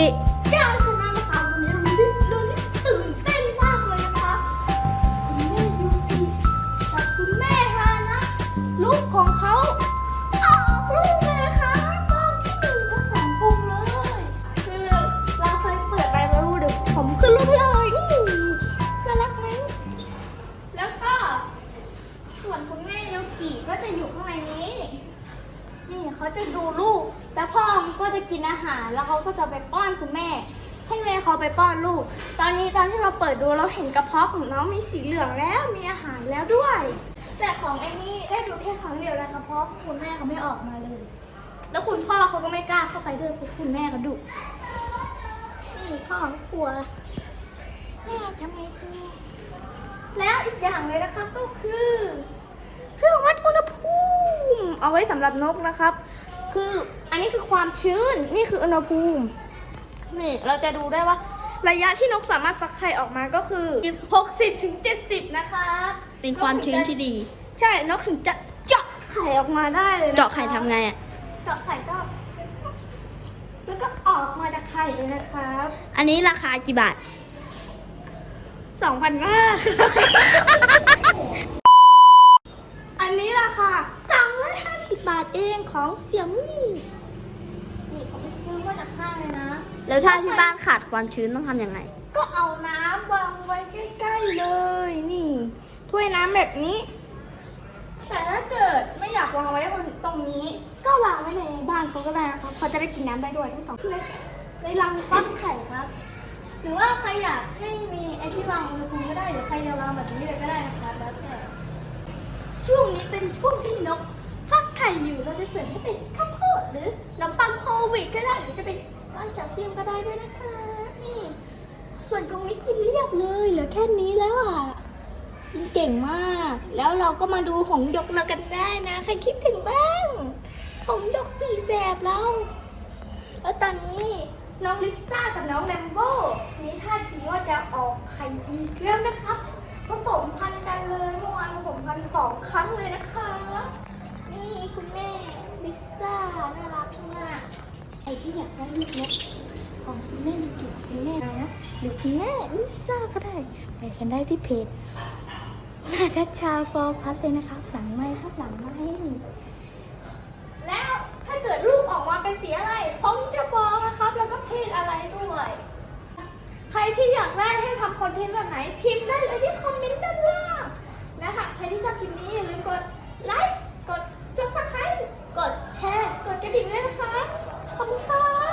กิแก้วชนะนะคะวันนี้เรามีเรื่องที่ตื่นเต้นมากเลยนะคะคุณแม่ยูกิกับคุณแม่ฮานะลูกของเขาออกลูกเลยนะคะกล้องที่หนึ่งและสองปุ่มเลยคือเราเคยเปิดไปแล้วเดี๋ยวผมขึ้นรูปเลยนี่น่ารักไหมแล้วก็ส่วนคุณแม่ยูกิก็จะอยู่ข้างในนี้ นี่เขาจะดูลูก แล้วพ่อก็จะกินอาหาร แล้วเขาก็จะไปป้อนคุณแม่ ให้แม่เขาไปป้อนลูก ตอนนี้ตอนที่เราเปิดดูเราเห็นกระเพาะของน้องมีสีเหลืองแล้ว มีอาหารแล้วด้วย แต่ของไอ้นี่ได้ดูแค่ครั้งเดียวนะคะเพราะคุณแม่เขาไม่ออกมาเลย แล้วคุณพ่อเขาก็ไม่กล้าเข้าไปด้วยเพราะคุณแม่เขาดุนี่พ่อเขากลัวแม่ทำไมคุณแล้วอีกอย่างเลยนะคะก็คือ เครื่องวัดอุณหภูมิเอาไว้สำหรับนกนะครับ คืออันนี้คือความชื้นนี่คืออุณหภูมินี่เราจะดูได้ว่า ระยะที่นกสามารถฟักไข่ออกมาก็คือ 60ถึง70 นะคะ เป็นความชื้นที่ดี ใช่นกถึงจะเจาะไข่ออกมาได้เลยนคเจาะไข่ทำไงอะเจาะไข่ก็แล้วก็ออกมาจากไข่เลยนะครับ อันนี้ราคากี่บาทสองพันห้าอันนี้ราคาสองร้อยห้าสิบบาทเองของเสี่ยมี่นี่เขาไปซื้อมาจากห้างเลยนะ แล้วถ้าที่บ้านขาดความชื้นต้องทำยังไง ก็เอาน้ำวางไว้ใกล้ๆเลย นี่ ถ้วยน้ำแบบนี้ แต่ถ้าเกิดไม่อยากวางไว้ตรงนี้ ก็วางไว้ในบ้านเขาก็ได้นะครับเขาจะได้กินน้ำได้ด้วยทั้งสองในในรังฟักไข่ครับ หรือว่าใครอยากให้มีไอที่วางอุณหภูมิก็ได้หรือใครจะวางแบบนี้เลยก็ได้นะครับแล้วแต่ช่วงนี้ เป็นช่วงที่นกฟักไข่อยู่เราจะเสริมให้เป็นข้าวโพดหรือน้ำปังโควิดก็ได้หรือจะเป็นก้อนแคลเซียมก็ได้ด้วยนะคะนี่ส่วนตรงนี้กินเรียบเลยเหลือแค่นี้แล้วอะกินเก่งมาก แล้วเราก็มาดูหงยกเรากันได้นะ ใครคิดถึงบ้างหงยกสี่แสบแล้วแล้วตอนนี้น้องลิซ่ากับน้องแลมโบ้มีท่าทีว่าจะออกไข่อีกแล้วนะครับ ครั้งเลยนะคะ นี่คุณแม่ลิซ่าน่ารักมากใครที่อยากได้ลูกนกของคุณแม่มีกี่คุณแม่นะหรือคุณแม่ลิซ่าก็ได้ไปกันได้ที่เพจแม่ทัชชาฟอร์พัทเลยนะคะหลังไม้ครับหลังไม้แล้วถ้าเกิดรูปออกมาเป็นสีอะไรผมจะบอกนะครับ แล้วก็เพศอะไรด้วย ใครที่อยากได้ให้ทำคอนเทนต์แบบไหนพิมพ์ได้เลยที่คอมเมนต์ด้านล่างนะคะใครที่ชอบคลิปนี้อย่าลืมกดไลค์ กด subscribe กดแชร์ กดกระดิ่งด้วยนะคะ ขอบคุณค่ะ